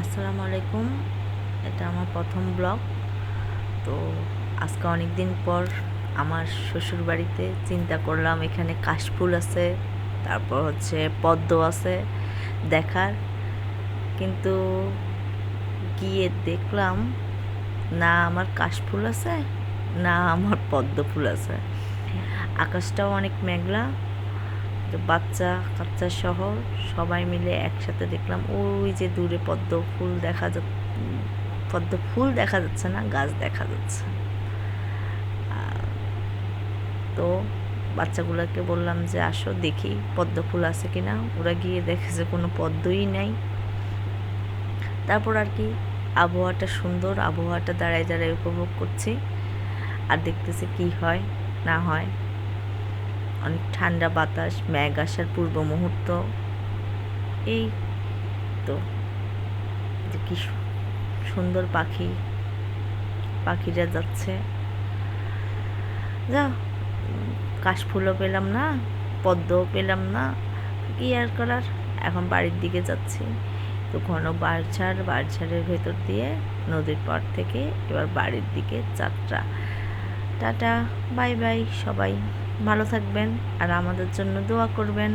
আসসালামু আলাইকুম। এটা আমার প্রথম ব্লগ। তো আজকে অনেক দিন পর আমার শ্বশুর বাড়িতে চিন্তা করলাম এখানে কাশফুল আছে তারপর হচ্ছে পদ্ম আছে দেখার। কিন্তু গিয়ে দেখলাম না আমার কাশফুল আছে না আমার পদ্ম ফুল আছে আকাশটাও অনেক মেঘলা তো বাচ্চা, কাচ্চা সহ সবাই মিলে একসাথে দেখলাম। ওই যে দূরে পদ্ম ফুল দেখা যা পদ্ম ফুল দেখা যাচ্ছে না, গাছ দেখা যাচ্ছে। তো বাচ্চাগুলোকে বললাম যে, আসো দেখি পদ্ম ফুল আছে কি না ওরা গিয়ে দেখেছে কোনো পদ্মই নাই। তারপর আর কি, আবহাওয়াটা সুন্দর, আবহাওয়াটা দাঁড়ায় দাঁড়ায় উপভোগ করছি। আর দেখতেছি কি হয়, না হয়। অনেক ঠান্ডা বাতাস ম্যাগ আসার পূর্ব মুহূর্ত। এই তো। যে কি সুন্দর পাখি, পাখিরা যাচ্ছে। যা, কাশফুলও পেলাম না, পদ্মও পেলাম না, কি আর করার? এখন বাড়ির দিকে যাচ্ছি। তো ঘন বাড়ঝাড়, বাড়ঝাড়ের ভেতর দিয়ে নদীর পাড় থেকে এবার বাড়ির দিকে যাত্রা। টাটা, বাই বাই সবাই। ভালো থাকবেন আর আমাদের জন্য দোয়া করবেন।